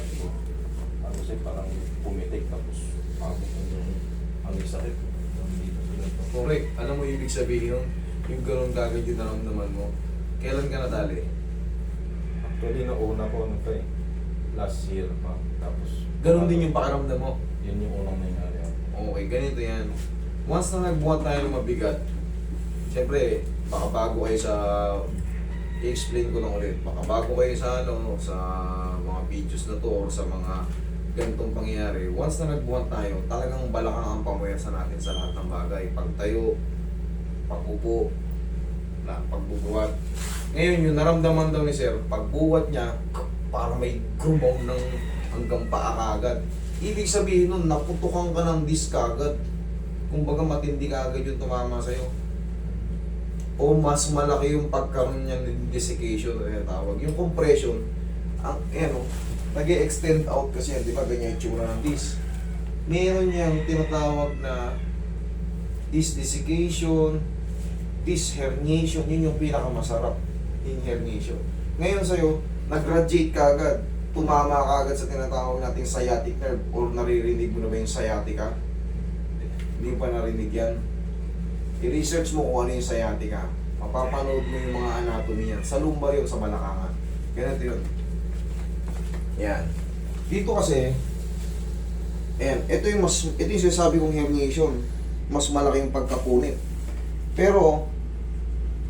bumuhat ko. Ano kasi parang pumitik tapos yung ang sakit. Yung dito sa ganito. Correct. Alam mo ibig sabihin nun? Yung ganun kagad yung naramdaman mo. Kailan ka nadali? Actually, nauna ko ano to eh. Last year pa. Tapos, Ganun din yung pakiramdam mo. Yun yung unang nangyari. Okay, ganito yan. Once na nagbuhat tayo ng mabigat, siyempre, baka bago kayo sa... I-explain ko lang ulit. Baka bago kayo sa ano, sa videos na to or sa mga ganitong pangyayari. Once na nagbuhat tayo, talagang balakang ang pamuyasan natin sa lahat ng bagay. Pagtayo, pag-upo, na pagbubuhat. Ngayon, yung naramdaman daw ni Sir, pagbuhat niya, para may grumaw ng hanggang paa kagad. Ibig sabihin nun, naputukan ka ng disc kagad. Kumbaga matindi kagad yung tumama sa'yo. O mas malaki yung pagkaroon niya ng desiccation na tinatawag. Yung compression, ang, eh no, nag extend out kasi yan, di ba ganyan yung tsura ng disc. Meron niyang tinatawag na disc desiccation, disc herniation, yun yung pinakamasarap, yung herniation. Ngayon sa'yo, nag-graduate ka agad, tumama ka agad sa tinatawag nating sciatic nerve or naririnig mo na ba yung sciatica? Hindi pa narinig yan. I-research mo kung ano yung sciatica. Mapapanood mo yung mga anatomy yan. Sa lumbar yun, sa balakangan. Ganito yun. Yan. Dito kasi, ayan, ito yung mas, ito yung sinasabi kong herniation. Mas malaki yung pagkapunit. Pero,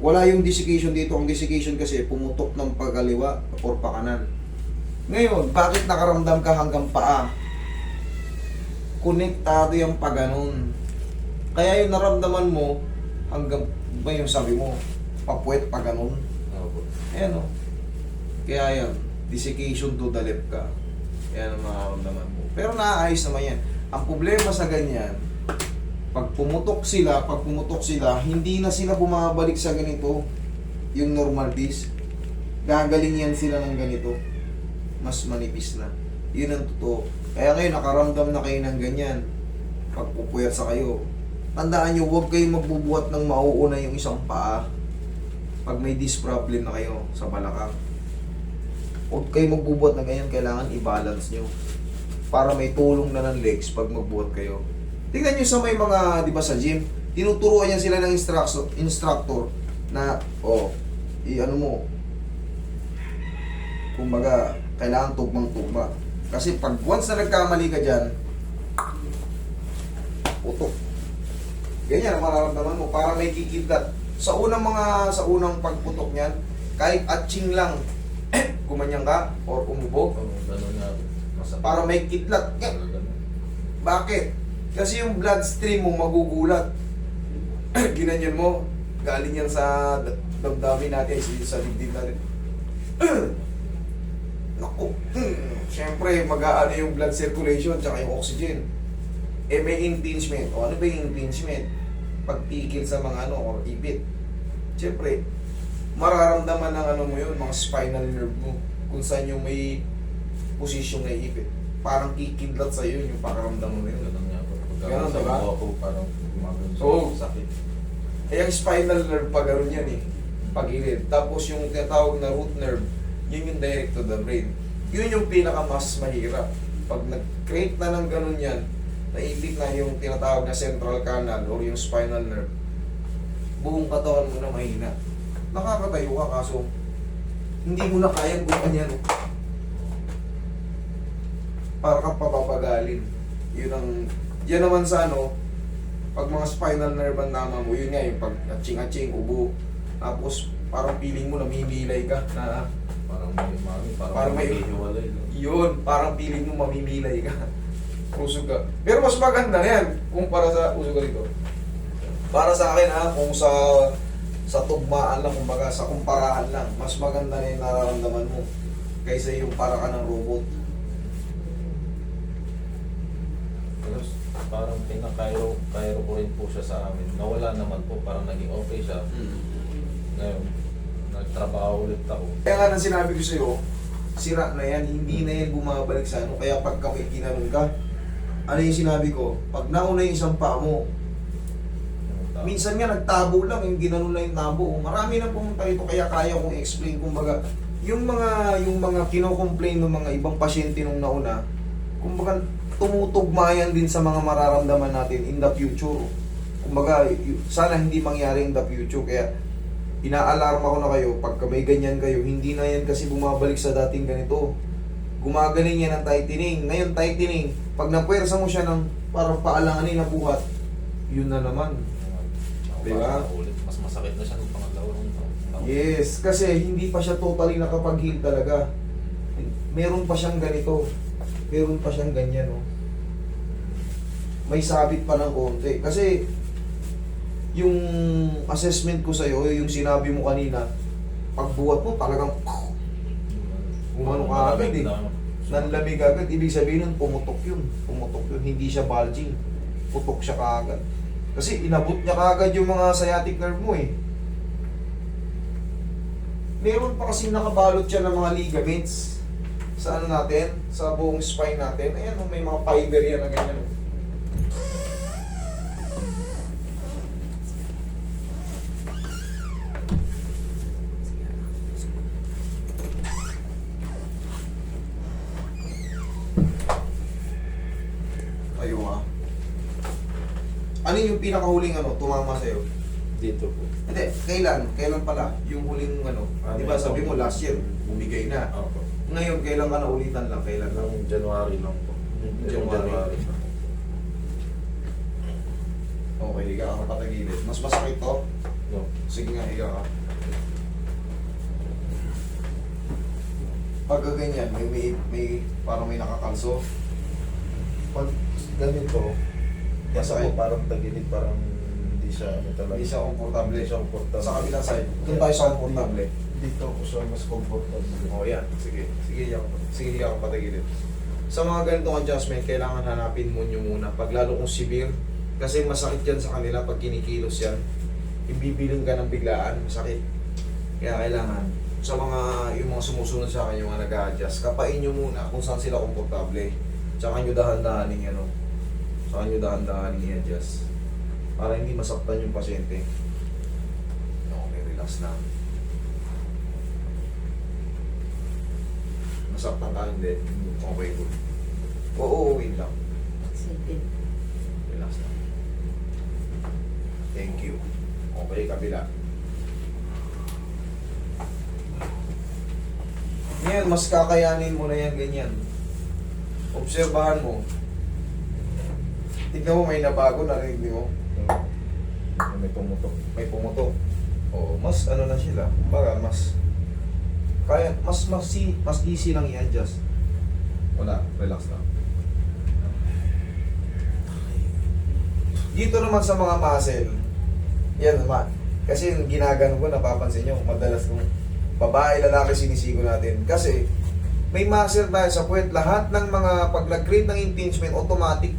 wala yung desiccation dito. Ang desiccation kasi pumutok ng pagaliwa or pakanan. Ngayon, bakit nakaramdam ka hanggang paa? Konektado yung paganon. Kaya yung naramdaman mo, hanggang ba yung sabi mo, papuwet paganon. Ayan o. Kaya yan, desiccation to the left ka. Yan ang nakaramdaman mo. Pero naaayos naman yan. Ang problema sa ganyan, pag pumutok sila, pag pumutok sila, hindi na sila bumabalik sa ganito, yung normal disc. Gagaling yan sila ng ganito. Mas manipis na. Yun ang totoo. Kaya ngayon, nakaramdam na kayo ng ganyan. Pag pupuyat sa kayo, tandaan nyo, huwag kayong magbubuhat ng mauuna yung isang paa pag may disc problem na kayo sa balakang. Huwag kayo magbubuhat na ganyan, kailangan i-balance nyo. Para may tulong na ng legs pag magbuhat kayo. Tingnan nyo sa may mga, di ba sa gym, tinuturuan yan sila ng instructor, instructor na, oh, i-ano mo, kumbaga, kailangan tugmang-tugma. Kasi pag once na nagkamali ka dyan, putok. Ganyan ang mararamdaman mo, para may kikidlat. Sa unang mga, sa unang pagputok niyan, kahit atching lang, kumanyang ka, or umubog, masakit. para may kidlat. Eh, bakit? Kasi yung bloodstream mo magugulat. Ginanyan mo, galing yan sa damdamin natin, sa dibdib natin. Naku, hmm, siyempre mag-aano yung blood circulation tsaka yung oxygen. Eh may impingement. O ano ba yung impingement? Pagpikil sa mga ano, or ipit. Siyempre, mararamdaman ng ano mo yun, mga spinal nerve mo, kung saan yung may posisyon na ipit. Parang kikidlat sa yun yung pakaramdam mo yun. Ganun nga po. Ganun, diba? buha ko, parang gumagano sa Oo. sakit. Eh, ang spinal nerve pa ganun yan eh. Pagilid. Tapos yung tinatawag na root nerve, yun yung direct to the brain. Yun yung pinaka mas mahirap. Pag nag-create na ng ganun yan, naipit na yung tinatawag na central canal or yung spinal nerve, buong katawan mo na mahina. Nakakatayo ka kaso hindi mo na kayang gumanyan. Para kang papapagalin. Yun ang, yan naman sa ano, pag mga spinal nerve ang tama mo, yun nga yung pag aching-aching, ubo, tapos parang feeling mo namimilay ka na Parang may, mami, parang, Parang may- hiwalay. no? yun, parang feeling mo mamimilay ka. Usog ka. Pero mas maganda na yan kumpara sa usog ka dito. Para sa akin ha, kung sa sa tugmaan lang, kumbaga sa kumparahan lang, mas maganda na yung nararamdaman mo kaysa yung para ka ng robot. Tapos parang pinakairo kairo ko rin po siya sa amin. Nawala naman po, parang naging okay siya. Ngayon, nagtrabaho ulit ako. Kaya nga nang sinabi ko sa'yo, sira na yan, hindi na yan bumabalik sa ano. Kaya pag kami ginanon ka, ano yung sinabi ko? Pag nauna yung isang paa mo. Minsan nga nagtabo lang, yung ginanon na yung tabo. Marami na pumunta rito, kaya kaya kong explain, kumbaga, yung mga yung mga kino-complain ng mga ibang pasyente nung nauna, kumbaga tumutugmayan din sa mga mararamdaman natin in the future. Kumbaga, sana hindi mangyari in the future. Kaya, inaalarma ko na kayo, pagka may ganyan kayo, hindi na yan kasi bumabalik sa dating ganito. Gumagaling yan ng tightening. Ngayon, tightening, pag napwersa mo siya ng parang paalanganin na buhat, yun na naman. Diba? Ulit. Mas masakit na siya ng pangalawang taon. Yes, kasi hindi pa siya totally nakapag-heal talaga. Meron pa siyang ganito. Meron pa siyang ganyan, oh. May sabit pa ng konti. Kasi, yung assessment ko sa'yo, yung sinabi mo kanina, pagbuhat mo, talagang Umano ka agad eh. nanlamig agad. Ibig sabihin nun, pumutok yun. Pumutok yun. Hindi siya bulging. Putok siya kaagad. Kasi inabot niya kaagad yung mga sciatic nerve mo eh. Meron pa kasing nakabalot siya ng mga ligaments sa ano natin, sa buong spine natin. Ayan, may mga fiber yan na ganyan. oh. Tayo nga. Ano yung pinakahuling ano, tumama sa'yo? Dito po. Hindi, kailan? Kailan pala? Yung huling ano? Ano di ba sabi mo last year, bumigay na. Opo. Ngayon, kailan ka na ulitan lang? Kailan lang? Noong January lang po. January. January. Okay, higa ka patagilid. Mas masakit to? No. Sige nga, higa ka. Pagka ganyan, may, may, may parang may nakakalso. Pag ganito, kasi po parang tagilid, parang hindi siya ano talaga. Hindi siya komportable. Hindi siya komportable. Sa kabilang side. Doon tayo sa komportable. Dito ako siya mas komportable. Oh, yan. Sige. Sige, ka. Sige, higa ka patagilid. Sa mga ganitong adjustment, kailangan hanapin mo nyo muna. Pag lalo kung severe, kasi masakit yan sa kanila pag kinikilos yan. Ibibiling ka ng biglaan, masakit. Kaya kailangan, sa mga, yung mga sumusunod sa akin, yung mga nag-a-adjust, kapain nyo muna kung saan sila komportable. Tsaka nyo dahan-dahaning, ano, tsaka nyo dahan-dahaning i-adjust. Para hindi masaktan yung pasyente. Okay, relax lang. Masaktan ka, hindi. Okay, good. Oo, wait lang. Relax lang. Thank you. Okay, kabila. Ngayon, mas kakayanin mo na yan ganyan. Obserbahan mo. Tignan mo, may nabago, narinig mo. May pumutok. May pumutok. Oo, mas ano na sila. Baga, mas kaya, mas mas, si- mas easy lang i-adjust. Wala, relax lang. Dito naman sa mga muscle, yan naman. Kasi yung ginagano ko, napapansin nyo, madalas kong babae, lalaki sinisigo natin. Kasi, may muscle tayo sa puwet. Lahat ng mga, pag nag-create ng impingement, automatic,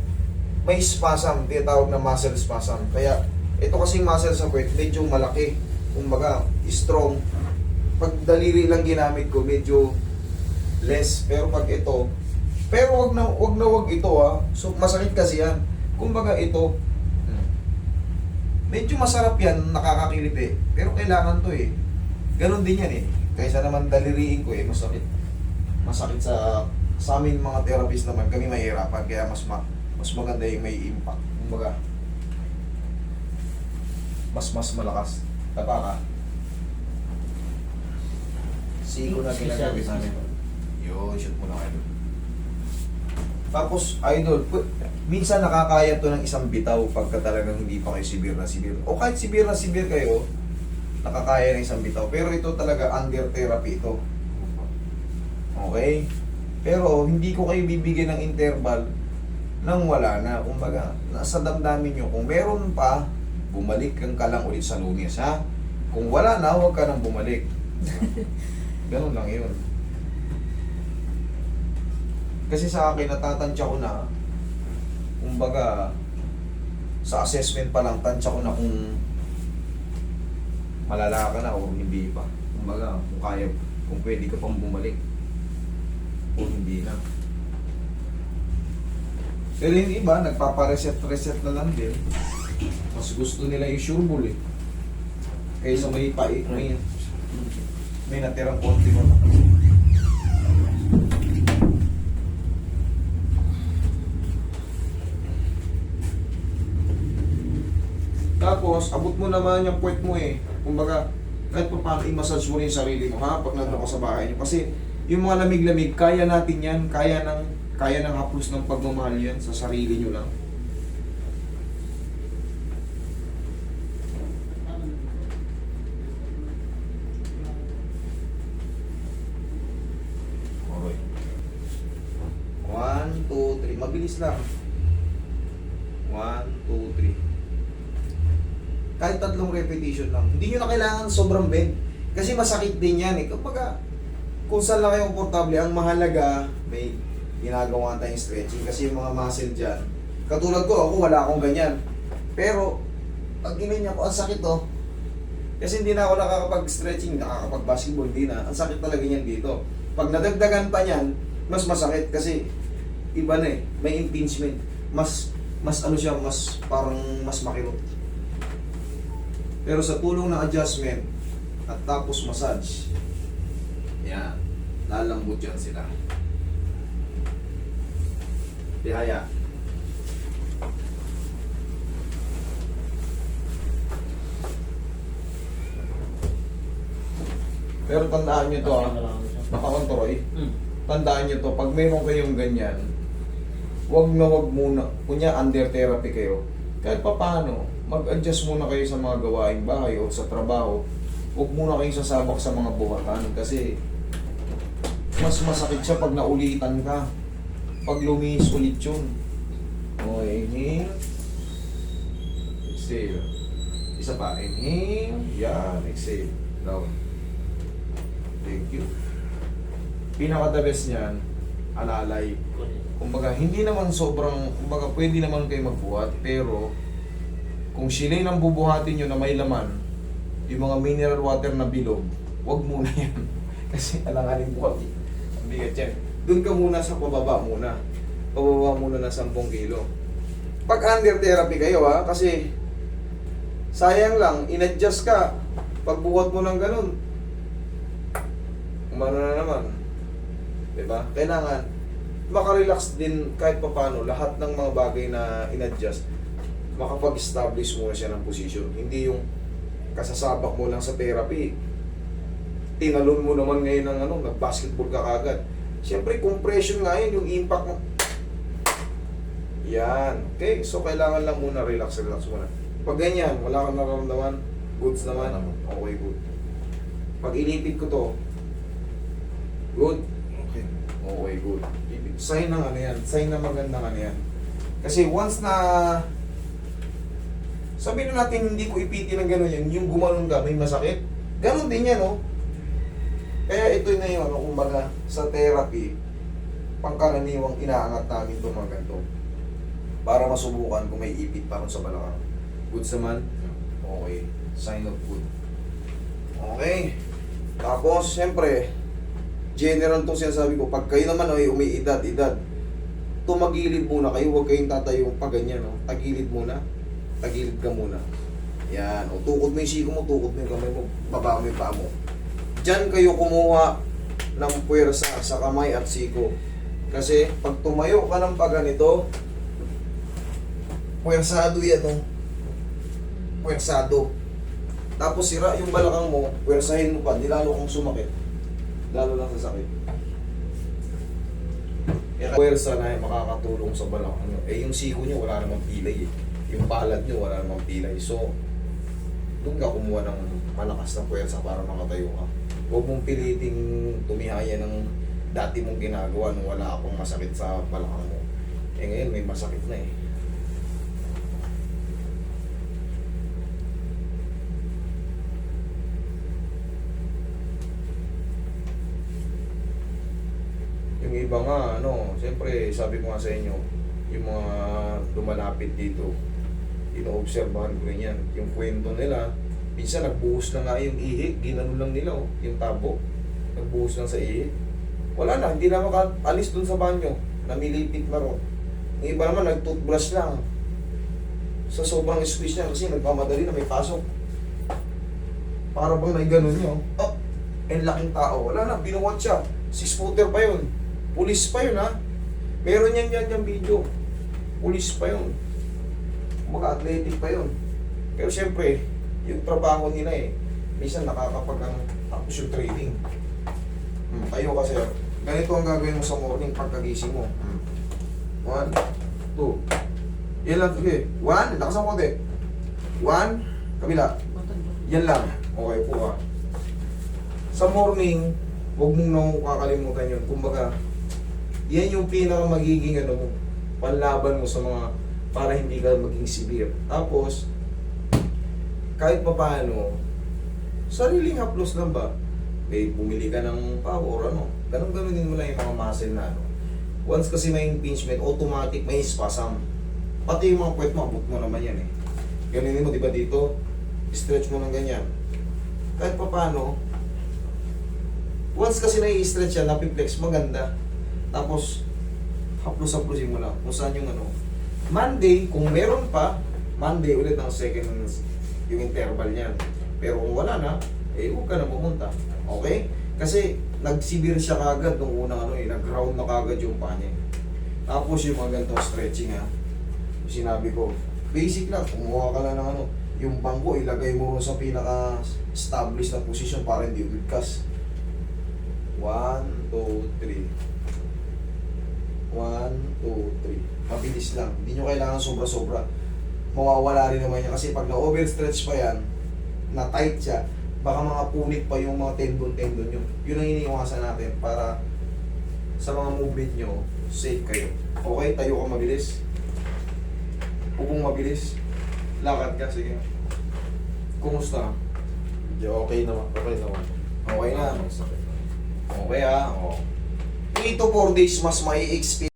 may spasm, tinatawag na muscle spasm. Kaya, ito kasing muscle sa puwet, medyo malaki. Kumbaga, strong. Pag daliri lang ginamit ko, medyo less. Pero pag ito, pero wag na wag na wag ito ah. So masakit kasi yan. Kumbaga ito, medyo masarap yan, nakakakilip eh. Pero kailangan to eh. Ganon din yan eh. Kaysa naman daliriin ko eh, masakit. Masakit sa sa amin mga therapist naman, kami mahirapan kaya mas ma, mas maganda yung may impact. Kumbaga, mas mas malakas. Tapa ka. Sigo na ginagamit namin. Yun, shoot mo lang idol. Tapos, idol, minsan nakakaya to ng isang bitaw pagka talagang hindi pa kayo severe na severe. O kahit severe na severe kayo, nakakaya ng isang bitaw. Pero ito talaga under therapy ito. Okay? Pero hindi ko kayo bibigyan ng interval nang wala na. Kumbaga, nasa damdamin nyo. Kung meron pa, bumalik kang ka lang ulit sa lunes, ha? Kung wala na, huwag ka nang bumalik. Ganun lang yun. Kasi sa akin, natatansya ko na, kumbaga, sa assessment pa lang, tansya ko na kung malala ka na o hindi pa. Kumbaga, kung kaya, kung pwede ka pang bumalik o hindi na. Pero yung iba, nagpapareset-reset na lang din. Mas gusto nila yung sure ball eh. Kaysa may pa may May natirang konti mo. Tapos, abot mo naman yung puwet mo eh. Kumbaga, kahit pa paano i-massage mo rin yung sarili mo ha, pag nandun ka sa bahay niyo. Kasi, yung mga lamig-lamig, kaya natin yan, kaya ng, kaya ng haplos ng pagmamahal yan sa sarili nyo lang. Okay. One, two, three. Mabilis lang. One, two, three. Kahit tatlong repetition lang. Hindi nyo na kailangan sobrang bend. Kasi masakit din yan eh. Kapag kung saan lang kayo komportable, ang mahalaga, may ginagawa tayong stretching. Kasi yung mga muscle dyan, katulad ko, ako wala akong ganyan. Pero, pag ginanya ko, ang sakit to. Kasi hindi na ako nakakapag-stretching, nakakapag-basketball, hindi na. Ang sakit talaga niyan dito. Pag nadagdagan pa niyan, mas masakit kasi iba na eh, may impingement. Mas, mas ano siya, mas parang mas makirot. Pero sa tulong ng adjustment at tapos massage, yan, lalambot yan sila. Tihaya. Pero tandaan nyo to ah, nakakontroy. Hmm. Tandaan nyo to, pag meron kayong ganyan, wag na wag muna, kunya under therapy kayo, kahit pa paano, mag-adjust muna kayo sa mga gawaing bahay o sa trabaho, huwag muna kayong sasabak sa mga buhatan kasi mas masakit siya pag naulitan ka. Pag lumihis ulit yun. Okay, inhale. Exhale. Isa pa, inhale. Yan, exhale. Down. Thank you. Pinaka-the best niyan, alalay. Kumbaga, hindi naman sobrang, kumbaga, pwede naman kayo magbuhat, pero kung sila'y nang bubuhatin nyo na may laman, yung mga mineral water na bilog, wag muna yan. Kasi alanganin buhat. Ang bigat yan. Doon ka muna sa pababa muna. Pababa muna na 10 kilo. Pag under therapy kayo ha, kasi sayang lang, in-adjust ka. Pagbuhat mo ng ganun, umano na naman. Diba? Kailangan makarelax din kahit papano lahat ng mga bagay na in-adjust makapag-establish muna siya ng position. Hindi yung kasasabak mo lang sa therapy. Tinalon mo naman ngayon ng ano, nag-basketball ka kagad. Siyempre, compression nga yun, yung impact mo. Yan. Okay, so kailangan lang muna relax, relax muna. Pag ganyan, wala kang nararamdaman, goods naman, okay, good. Pag inipit ko to, good, okay, okay, good. Sign ng ano yan, sign na magandang ano yan. Kasi once na sabihin na natin hindi ko ipiti ng gano'n yan, yung gumanon ka, may masakit. Ganon din yan, oh. Kaya ito na yung ano, kumbaga, sa therapy, pangkaraniwang inaangat namin itong mga ganito. Para masubukan kung may ipit pa sa balakang. Goods naman? Okay. Sign of good. Okay. Tapos, siyempre, general to sinasabi ko, pag kayo naman ay umiidad, edad, tumagilid muna kayo, huwag kayong tatayo pa ganyan, no? Tagilid muna. Tagilid ka muna. Yan. O, tukod mo yung siko mo, tukod mo yung kamay mo, baba mo yung paa. Diyan kayo kumuha ng puwersa sa kamay at siko. Kasi pag tumayo ka ng pag ganito, puwersado yan, no? Puwersado. Tapos sira yung balakang mo, puwersahin mo pa, di lalo kang sumakit. Lalo lang sa sakit. Kaya puwersa na yung makakatulong sa balakang nyo. Eh yung siko nyo, wala namang pilay eh. Yung palad nyo, wala namang pilay. So, doon ka kumuha ng malakas na puwersa para makatayo ka. Huwag mong piliting tumihaya ng dati mong ginagawa nung wala akong masakit sa balakang mo. Eh ngayon, may masakit na eh. Yung iba nga, ano, siyempre, sabi ko nga sa inyo, yung mga lumalapit dito, inoobserbahan ko rin yan. Yung kwento nila, minsan nagbuhos na nga yung ihi, ginano lang nila, oh, yung tabo. Nagbuhos lang sa ihi. Wala na, hindi na makaalis dun sa banyo. Namilipit na ron. Yung iba naman, nag-toothbrush lang. Sa sobrang squeeze niya, kasi nagmamadali na may pasok. Para bang may ganun niyo. Oh, ang laking tao. Wala na, binuwat siya. Six footer pa yun. Pulis pa yun ha. Meron yan yan yung video. Pulis pa yun. Mga-athletic pa yun. Pero siyempre, yung trabaho nila eh, minsan nakakapag ano, tapos yung training. Hmm, tayo kasi, ganito ang gagawin mo sa morning pagkagising mo. Hmm. One, two. Yan lang, sige. One, lakas ang konti. One, kabila. Yan lang. Okay po ah. Sa morning, huwag mong nang kakalimutan yun. Kumbaga, yan yung pinaka magiging ano panlaban mo sa mga para hindi ka maging severe. Tapos, kahit pa paano, sariling haplos lang ba? May bumili ka ng power, ano? Ganun-ganun din mo lang yung mga muscle na ano. Once kasi may impingement, automatic may spasm. Pati yung mga puwet mo, abot mo naman yan eh. Ganun mo, di ba dito? Stretch mo ng ganyan. Kahit pa paano, once kasi nai-stretch yan, napiplex, maganda. Tapos, haplos-haplosin mo lang kung saan yung ano. Monday, kung meron pa, Monday ulit ang second yung interval niyan. Pero kung wala na, eh huwag ka na pumunta. Okay? Kasi nagsibir siya kagad nung unang ano eh, nag-ground na kagad yung paa. Tapos yung mga ganitong stretching ha, yung sinabi ko, basic lang, kumuha ka lang ng ano, yung bangko, ilagay mo sa pinaka-established na position para hindi bigkas. 1, 2, 3. 1, 2, 3. Mabilis lang. Hindi nyo kailangan sobra-sobra. Mawawala rin naman yan. Kasi pag na-overstretch pa yan, na tight siya, baka mga punit pa yung mga tendon-tendon nyo. Yun ang iniiwasan natin para sa mga movement nyo, safe kayo. Okay, tayo ka mabilis. Upong mabilis. Lakad ka, sige. Kumusta? Medyo okay naman. Okay naman. Okay na. Okay ah. Oh. 3 to 4 days mas may experience